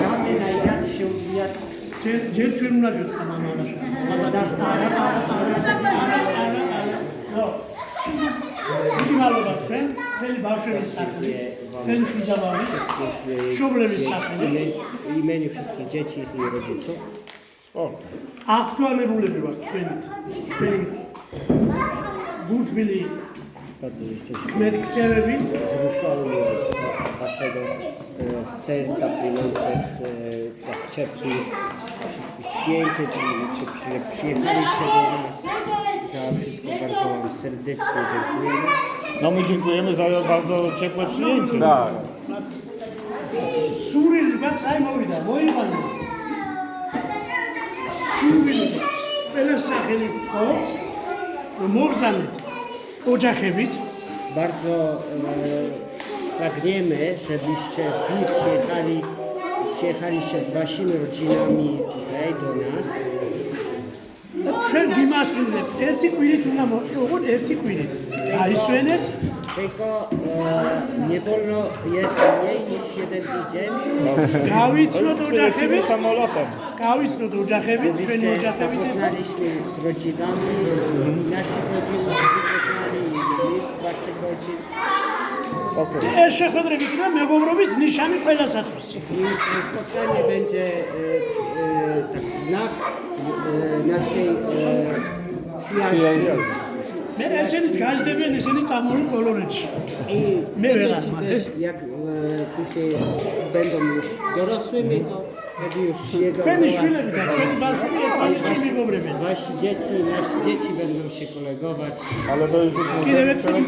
რამდენადაც შეუძლია ჯერ ჯერ ჩვენ უნდა გეთქვა მამალაშა დიდი მადლობა თქვენ მთელი ბავშვების სახლი მთელი ხიზამავის შობლების სახლი იმენი ფსიქი ჯეჩი იყო როჯიცო ო აქტუალიზებული ვარ თქვენი გუთმილი კმედიქცევები naszego e, serca płynących e, tak ciepłych wszystkich przyjęcie, czyli jak przyjechaliście do nas. Za wszystko bardzo Wam serdecznie dziękujemy. No my dziękujemy za bardzo ciepłe przyjęcie. Tak. Surilibat saymoyda, boyman. Bardzo e, pragniemy, żebyście Wy przyjechali, przyjechaliście z Waszymi rodzinami tutaj do nas. Sen Dimas millet, ertik Tylko e, nie wolno jest mniej niż jeden tydzień. Kawy içme do Uczachewy? samolotem. Kawy içme do Uczachewy? Zapoznaliśmy z rodzinami, nasi Okay. Jeszcze chodrę wikina mogą robić z niszami kwelasatus. I spotkanie będzie e, e, tak znak e, naszej e, przyjaźni. Ben eseniz gazeteden eseniz hamurluk olur hiç. Mevela. Jak e, później będą już dorosłymi, to jak już jedzą Kiedy szule widać, kiedy. Wasi dzieci, dzieci będą się kolegować. Ale to już bez